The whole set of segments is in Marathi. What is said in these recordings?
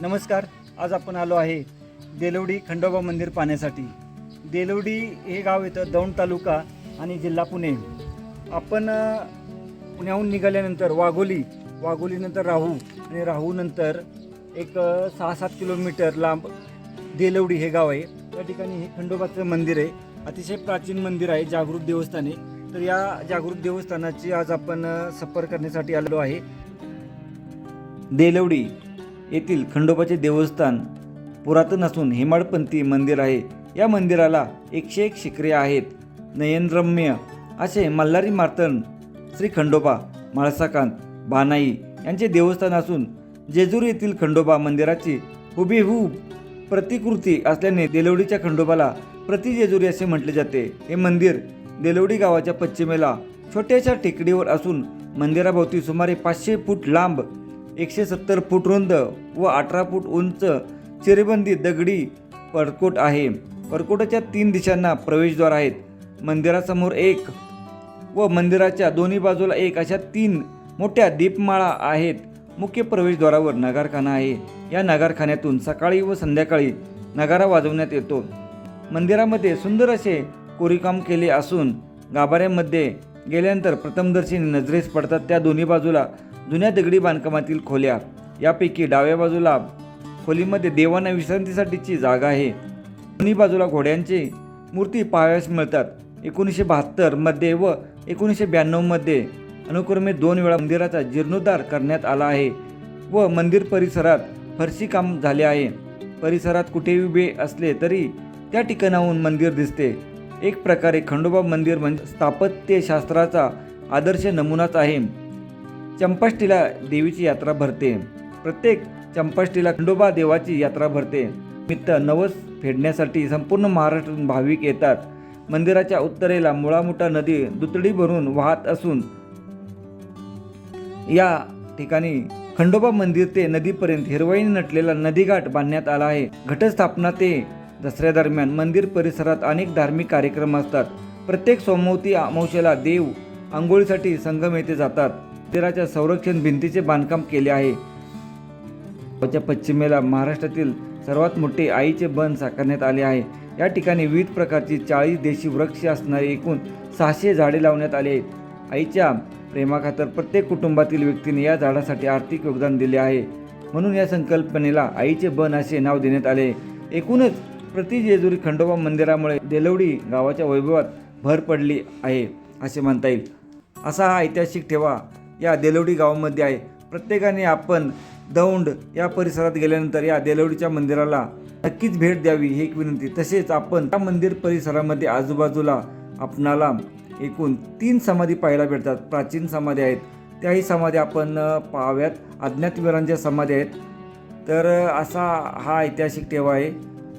नमस्कार आज आपण आलो आहे देलवडी खंडोबा मंदिर पाहण्यासाठी. देलवडी हे गाव येतं दौंड तालुका आणि जिल्हा पुणे. आपण पुण्याहून निघाल्यानंतर वाघोली वाघोलीनंतर राहू आणि राहूनंतर एक सहा सात किलोमीटर लांब देलवडी हे गाव आहे. त्या ठिकाणी हे खंडोबाचं मंदिर आहे. अतिशय प्राचीन मंदिर आहे जागृत देवस्थाने तर या जागृत देवस्थानाची आज आपण सफर करण्यासाठी आलेलो आहे. देलवडी येथील खंडोबाचे देवस्थान पुरातन असून हेमाडपंथी मंदिर आहे. या मंदिराला एकशे एक शिखरे आहेत. नयनरम्य असे मल्हारी मार्तन श्री खंडोबा म्हाळसाकांत बानाई यांचे देवस्थान असून जेजूर येथील खंडोबा मंदिराची हुबेहूब प्रतिकृती असल्याने देलवडीच्या खंडोबाला प्रति जेजुरी असे म्हटले जाते. हे मंदिर देलवडी गावाच्या पश्चिमेला छोट्याशा टेकडीवर असून मंदिराभोवती सुमारे पाचशे फूट लांब एकशे सत्तर फूट रुंद व अठरा फूट उंच चिरेबंदी दगडी परकोट आहे. परकोटाच्या तीन दिशांना प्रवेशद्वार आहेत. मंदिरासमोर एक व मंदिराच्या दोन्ही बाजूला एक अशा तीन मोठ्या दीपमाळा आहेत. मुख्य प्रवेशद्वारावर नगारखाना आहे. या नगारखान्यातून सकाळी व संध्याकाळी नगारा वाजवण्यात येतो. मंदिरामध्ये सुंदर असे कोरीकाम केले असून गाभाऱ्यामध्ये गेल्यानंतर प्रथमदर्शनी नजरेस पडतात. त्या दोन्ही बाजूला जुन्या दगडी बांधकामातील खोल्या. यापैकी डाव्या बाजूला खोलीमध्ये देवांना विश्रांतीसाठीची जागा आहे. दोन्ही बाजूला घोड्यांची मूर्ती पाहाव्यास मिळतात. एकोणीसशे बहात्तरमध्ये व एकोणीसशे ब्याण्णवमध्ये अनुक्रमे दोन वेळा मंदिराचा जीर्णोद्धार करण्यात आला आहे व मंदिर परिसरात फरशी काम झाले आहे. परिसरात कुठेही उभे असले तरी त्या ठिकाणाहून मंदिर दिसते. एक प्रकारे खंडोबा मंदिर म्हणजे स्थापत्यशास्त्राचा आदर्श नमुनाच आहे. चंपाष्टीला देवीची यात्रा भरते. प्रत्येक चंपाष्टीला खंडोबा देवाची यात्रा भरते. निमित्त नवस फेडण्यासाठी संपूर्ण महाराष्ट्रातून भाविक येतात. मंदिराच्या उत्तरेला मुळामुठा नदी दुतडी भरून वाहत असून या ठिकाणी खंडोबा मंदिर ते नदीपर्यंत हिरवाईने नटलेला नदीघाट बांधण्यात आला आहे. घटस्थापना ते दसऱ्यादरम्यान मंदिर परिसरात अनेक धार्मिक कार्यक्रम असतात. प्रत्येक सोमवती अमावस्येला देव आंघोळीसाठी संगम येथे जातात. मंदिराच्या संरक्षण भिंतीचे बांधकाम केले आहे. गावाच्या पश्चिमेला महाराष्ट्रातील सर्वात मोठे आईचे बन साकारण्यात आले आहे. या ठिकाणी विविध प्रकारची चाळीस देशी वृक्ष असणारे एकूण सहाशे झाडे लावण्यात आले आहेत. आईच्या प्रेमाखातर प्रत्येक कुटुंबातील व्यक्तीने या झाडासाठी आर्थिक योगदान दिले आहे. म्हणून या संकल्पनेला आईचे बन असे नाव देण्यात आले. एकूणच प्रति जेजुरी खंडोबा मंदिरामुळे देलवडी गावाच्या वैभवात भर पडली आहे असे म्हणता येईल. असा हा ऐतिहासिक ठेवा. या देलवडी गावामध्ये आहे. प्रत्येकाने आपण दौंड या परिसरात गेल्यानंतर या देलवडीच्या मंदिराला नक्कीच भेट द्यावी ही एक विनंती. तसेच आपण त्या मंदिर परिसरामध्ये आजूबाजूला आपणाला एकूण तीन समाधी पाहायला भेटतात. प्राचीन समाधी आहेत. त्याही समाधी आपण पाहाव्यात. अज्ञातवीरांच्या समाधी आहेत. तर असा हा ऐतिहासिक ठेवा आहे.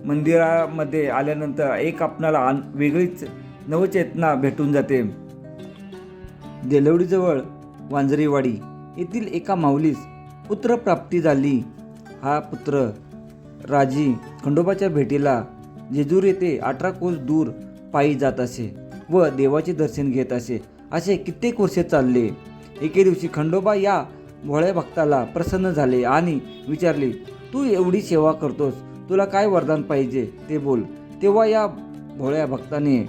मंदिरामध्ये आल्यानंतर एक आपणाला आन- वेगळीच नवचेतना भेटून जाते. देलवडीजवळ वांजरीवाडी येथील एका माऊलीस पुत्रप्राप्ती झाली. हा पुत्र राजी खंडोबाच्या भेटीला जेजूर येथे अठरा कोस दूर पायी जात असे व देवाचे दर्शन घेत असे. असे कित्येक वर्षे चालले. एके दिवशी खंडोबा या भोळ्या भक्ताला प्रसन्न झाले आणि विचारले तू एवढी सेवा करतोस तुला काय वरदान पाहिजे? ते बोल तेव्हा या भोळ्या भक्ताने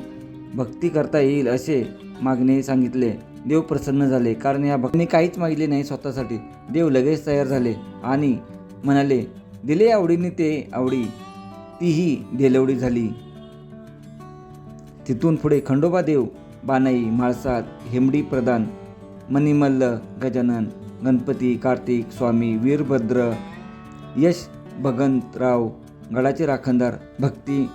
भक्ती करता येईल असे मागणे सांगितले. देव प्रसन्न झाले. कारण या भक्ताने काहीच मागितले नाही स्वतःसाठी. देव लगेच तयार झाले आणि म्हणाले दिले आवडीने ते आवडी तीही देलवडी झाली. तिथून पुढे खंडोबा देव बानाई म्हाळसात हेमडी प्रधान मणिमल्ल गजानन गणपती कार्तिक स्वामी वीरभद्र यश भगंतराव गडाचे राखणदार भक्ती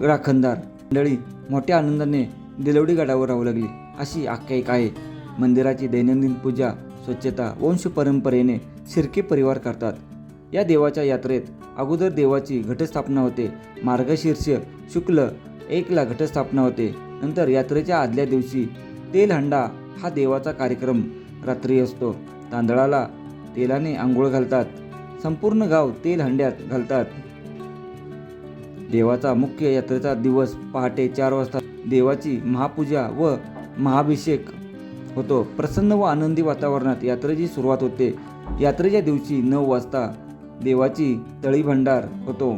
राखणदार मंडळी मोठ्या आनंदाने दिलवडी गडावर राहू लागली. अशी आख्यायिका आहे. मंदिराची दैनंदिन पूजा स्वच्छता वंश परंपरेने शिर्के परिवार करतात. या देवाच्या यात्रेत अगोदर देवाची घटस्थापना होते. मार्गशीर्ष शुक्ल एकला घटस्थापना होते. नंतर यात्रेच्या आदल्या दिवशी तेलहंडा हा देवाचा कार्यक्रम रात्री असतो. तांदळाला तेलाने आंघोळ घालतात. संपूर्ण गाव तेलहंड्यात घालतात. देवाचा मुख्य यात्रेचा दिवस पहाटे चार वाजता. देवाची महापूजा व महाभिषेक होतो. प्रसन्न व आनंदी वातावरणात यात्रेची सुरुवात होते. यात्रेच्या दिवशी नऊ वाजता देवाची तळी भंडार होतो.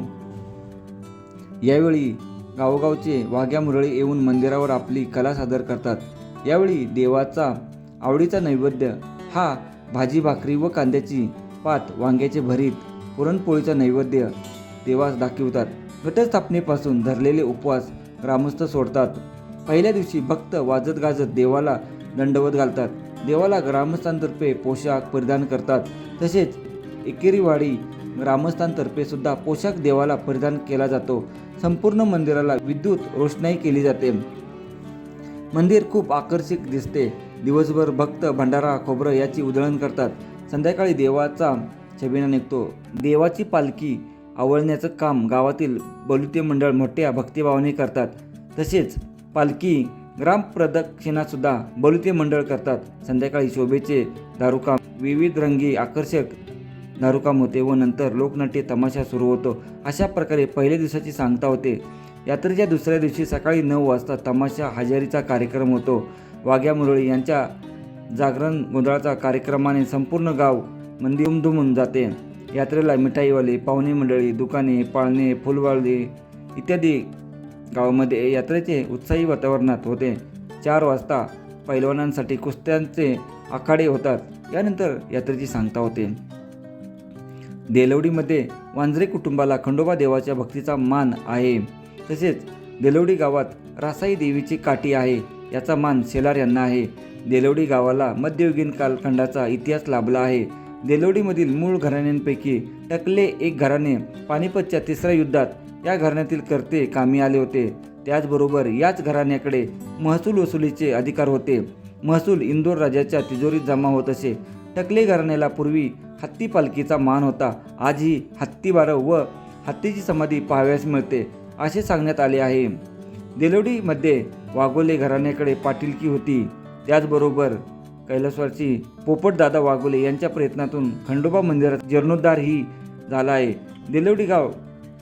यावेळी गावोगावचे वाघ्या मुरळी येऊन मंदिरावर आपली कला सादर करतात. यावेळी देवाचा आवडीचा नैवेद्य हा भाजी भाकरी व कांद्याची पात वांग्याचे भरीत पुरणपोळीचा नैवेद्य देवास दाखवितात. घटस्थापनेपासून धरलेले उपवास ग्रामस्थ सोडतात. पहिल्या दिवशी भक्त वाजत गाजत देवाला दंडवत घालतात. देवाला ग्रामस्थांतर्फे पोशाख परिधान करतात. तसेच एकेरीवाडी ग्रामस्थांतर्फे सुद्धा पोशाख देवाला परिधान केला जातो. संपूर्ण मंदिराला विद्युत रोषणाई केली जाते. मंदिर खूप आकर्षक दिसते. दिवसभर भक्त भंडारा खोबरं याची उधळण करतात. संध्याकाळी देवाचा छबिना निघतो. देवाची पालखी आवळण्याचं काम गावातील बलुते मंडळ मोठ्या भक्तिभावाने करतात. तसेच पालखी ग्रामप्रदक्षिणासुद्धा बलुते मंडळ करतात. संध्याकाळी शोभेचे दारुकाम विविध रंगी आकर्षक दारुकाम होते व नंतर लोकनाट्य तमाशा सुरू होतो. अशा प्रकारे पहिल्या दिवसाची सांगता होते. यात्रेच्या दुसऱ्या दिवशी सकाळी नऊ वाजता तमाशा हजेरीचा कार्यक्रम होतो. वाघ्या मुरळी यांच्या जागरण गोंधळाचा कार्यक्रमाने संपूर्ण गाव मंदी दुमदुमून जाते. यात्रेला मिठाईवाले पाहुणे मंडळी दुकाने पाळणे फुलवाळी इत्यादी गावामध्ये यात्रेचे उत्साही वातावरणात होते. चार वाजता पैलवानांसाठी कुस्त्यांचे आखाडे होतात यानंतर यात्रेची सांगता होते. देलवडीमध्ये वांजरे कुटुंबाला खंडोबा देवाच्या भक्तीचा मान आहे. तसेच देलवडी गावात रासाई देवीची काठी आहे याचा मान शेलार यांना आहे. देलवडी गावाला मध्ययुगीन कालखंडाचा इतिहास लाभला आहे. देलवडीमधील मूळ घराण्यांपैकी टकले एक घराणे पानिपतच्या तिसऱ्या युद्धात या घराण्यातील कर्ते कामी आले होते. त्याचबरोबर याच घराण्याकडे महसूल वसुलीचे अधिकार होते. महसूल इंदोर राजाच्या तिजोरीत जमा होत असे. टकले घराण्याला पूर्वी हत्ती पालखीचा मान होता. आजही हत्ती बारव व हत्तीची समाधी पाहाव्यास मिळते असे सांगण्यात आले आहे. देलोडीमध्ये वाघोले घराण्याकडे पाटीलकी होती. त्याचबरोबर कैलासवारची पोपटदादा वाघोले यांच्या प्रयत्नातून खंडोबा मंदिरात जीर्णोद्धारही झाला आहे. देलोडी गाव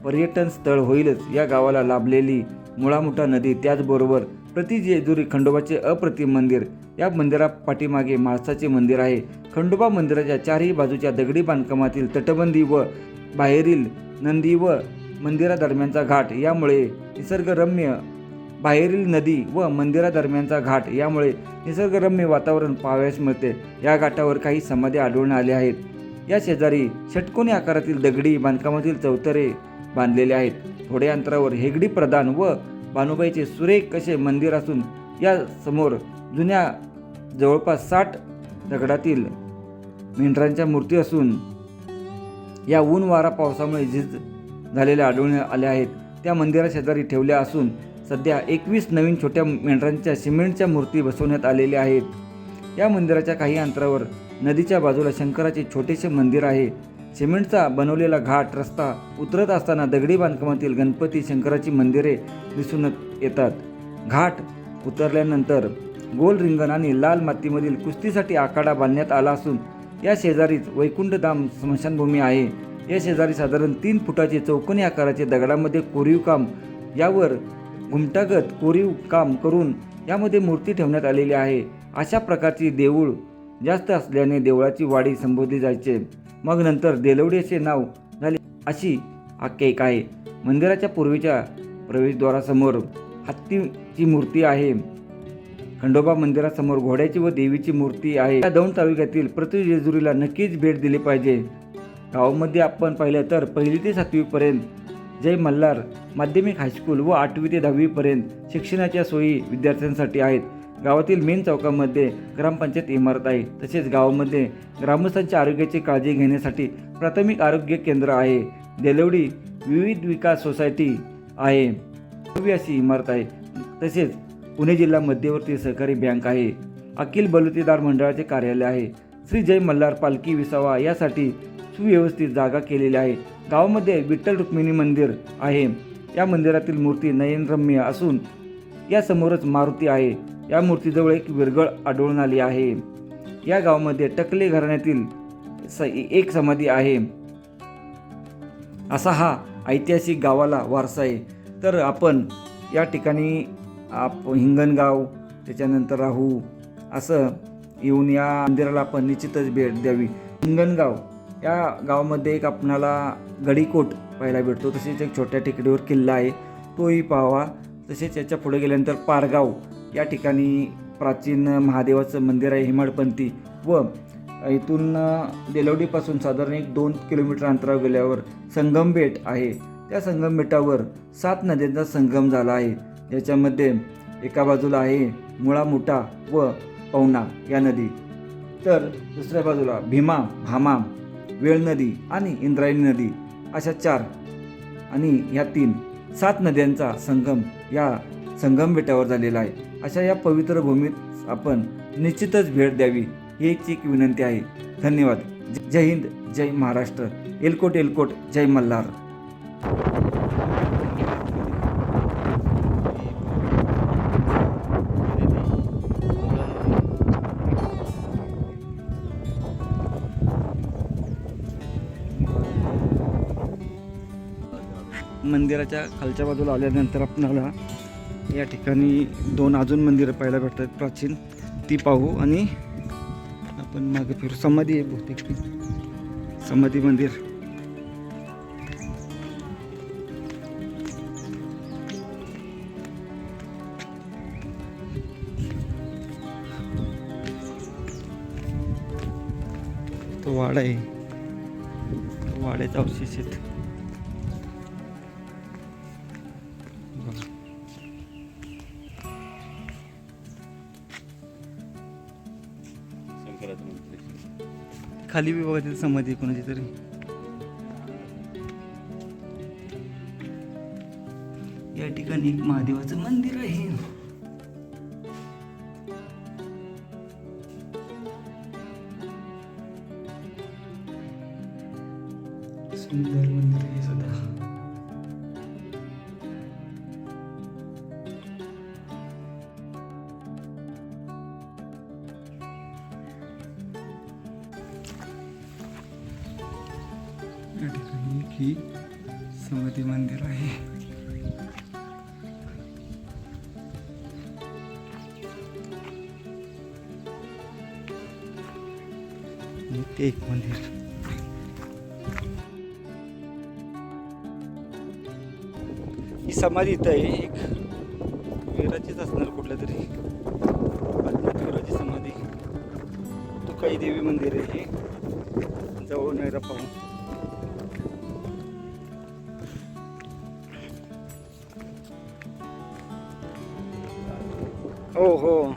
पर्यटन स्थळ होईलच या गावाला लाभलेली मुळामुठा नदी त्याचबरोबर प्रति जेजुरी खंडोबाचे अप्रतिम मंदिर. या मंदिरा पाठीमागे म्हाळसाचे मंदिर आहे. खंडोबा मंदिराच्या चारही बाजूच्या दगडी बांधकामातील तटबंदी व बाहेरील नंदी व मंदिरादरम्यानचा घाट यामुळे निसर्गरम्य बाहेरील नदी व मंदिरादरम्यानचा घाट यामुळे निसर्गरम्य वातावरण पाहावयास मिळते. या घाटावर काही समाधी आढळून आले आहेत. या शेजारी षटकोनी आकारातील दगडी बांधकामातील चौतरे बांधलेले आहेत. थोड्या अंतरावर हेगडी प्रधान व बानुबाईचे सुरेख असे मंदिर असून या समोर जुन्या जवळपास साठ दगडातील मेंढरांच्या मूर्ती असून या ऊन वारा पावसामुळे झीज झालेल्या आढळून आल्या आहेत. त्या मंदिरा शेजारी ठेवल्या असून सध्या एकवीस नवीन छोट्या मेंढरांच्या सिमेंटच्या मूर्ती बसवण्यात आलेल्या आहेत. या मंदिराच्या काही अंतरावर नदीच्या बाजूला शंकराचे छोटेसे मंदिर आहे. सिमेंटचा बनवलेला घाट रस्ता उतरत असताना दगडी बांधकामातील गणपती शंकराची मंदिरे दिसून येतात. घाट उतरल्यानंतर गोल रिंगण आणि लाल मातीमधील कुस्तीसाठी आखाडा बांधण्यात आला असून या शेजारीच वैकुंठधाम स्मशानभूमी आहे. या शेजारी साधारण तीन फुटाचे चौकोनी आकाराचे दगडामध्ये कोरीव काम यावर घुमटागत कोरीव काम करून यामध्ये मूर्ती ठेवण्यात आलेली आहे. अशा प्रकारची देऊळ जास्त असल्याने देवळाची वाडी संबोधली जायचे. मग नंतर देलवडी असे नाव झाले अशी आख्यायिका आहे. मंदिराच्या पूर्वीच्या प्रवेशद्वारासमोर हत्तीची मूर्ती आहे. खंडोबा मंदिरासमोर घोड्याची व देवीची मूर्ती आहे. या दौंड तालुक्यातील प्रति जेजुरीला नक्कीच भेट दिली पाहिजे. गावामध्ये आपण पाहिलं तर पहिली ते सातवीपर्यंत जय मल्हार माध्यमिक हायस्कूल व आठवी ते दहावीपर्यंत शिक्षणाच्या सोयी विद्यार्थ्यांसाठी आहेत. गावातील मेन चौकामध्ये ग्रामपंचायत इमारत आहे. तसेच गावामध्ये ग्रामस्थांच्या आरोग्याची काळजी घेण्यासाठी प्राथमिक आरोग्य केंद्र आहे. देलवडी विविध विकास सोसायटी आहे. भव्य अशी इमारत आहे. तसेच पुणे जिल्हा मध्यवर्ती सहकारी बँक आहे. अखिल बलुतेदार मंडळाचे कार्यालय आहे. श्री जय मल्हार पालखी विसावा यासाठी सुव्यवस्थित जागा केलेली आहे. गावामध्ये विठ्ठल रुक्मिणी मंदिर आहे. या मंदिरातील मूर्ती नयनरम्य असून यासमोरच मारुती आहे. या मूर्तीजवळ एक विरगळ आढळून आली आहे. या गावामध्ये टकले घराण्यातील स एक समाधी आहे. असा हा ऐतिहासिक गावाला वारसा आहे. तर आपण या ठिकाणी आप हिंगणगाव त्याच्यानंतर राहू असं येऊन या मंदिराला आपण निश्चितच भेट द्यावी. हिंगणगाव या गावामध्ये एक आपणाला गडीकोट पाहायला भेटतो. तसेच एक छोट्या टेकडीवर किल्ला आहे. तोही पाहावा. तसेच याच्यापुढे गेल्यानंतर पारगाव या ठिकाणी प्राचीन महादेवाचं मंदिर आहे हिमाडपंथी व इथून देलवडीपासून साधारण एक दोन किलोमीटर अंतरावर गेल्यावर संगम बेट आहे. त्या संगम बेटावर सात नद्यांचा संगम झाला आहे. याच्यामध्ये एका बाजूला आहे मुळा मुठा व पवना या नदी. तर दुसऱ्या बाजूला भीमा भामा वेळ नदी आणि इंद्रायणी नदी अशा चार आणि ह्या तीन सात नद्यांचा संगम या संगम बेटावर झालेला आहे. अशा या पवित्र भूमीत आपण निश्चितच भेट द्यावी ही एक एक विनंती आहे. धन्यवाद. जय हिंद जय महाराष्ट्र. एलकोट एलकोट जय मल्हार. मंदिराच्या खालच्या बाजूला आल्यानंतर आपणाला या ठिकाणी दोन अजून मंदिरं पाहायला भेटतात प्राचीन. ती पाहू आणि आपण मागे फिरू. समाधी आहे बहुतेक ती. समाधी मंदिर. तो वाडा आहे. वाड्याचा अवशेष आहेत खाली बी बघा तिथे समाधी कोणाची तरी. या ठिकाणी एक महादेवाचं मंदिर आहे. सुंदर मंदिर आहे सुद्धा ही समाधी मंदिर आहे. ते एक मंदिर. ही समाधी इथं आहे. एक वीराचीच असणार कुठल्या तरी अज्ञात वीराची समाधी. तुकाई देवी मंदिर आहे. हे जवळ नाही पाहून. हो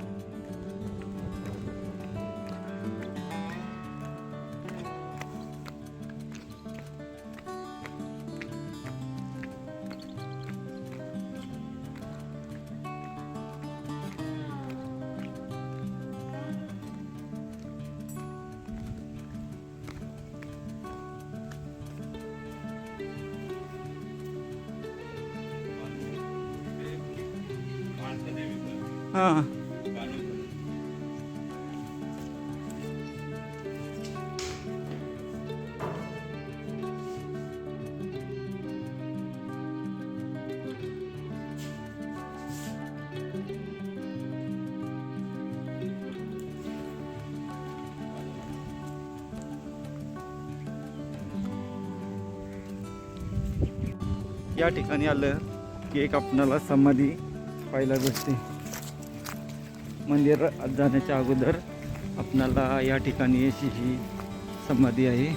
हां. या ठिकाणी आलं की एक आपणाला समाधी पाहायला भेटते. मंदिर जाण्याच्या अगोदर आपणाला या ठिकाणी अशी ही समाधी आहे.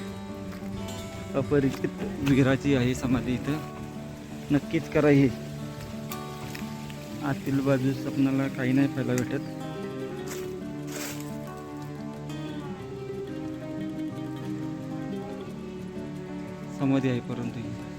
अपरिचित वीराची आहे समाधी इथं. नक्कीच करा ही. आतील बाजूस आपणाला काही नाही पाहायला भेटत. समाधी आहे परंतु ही.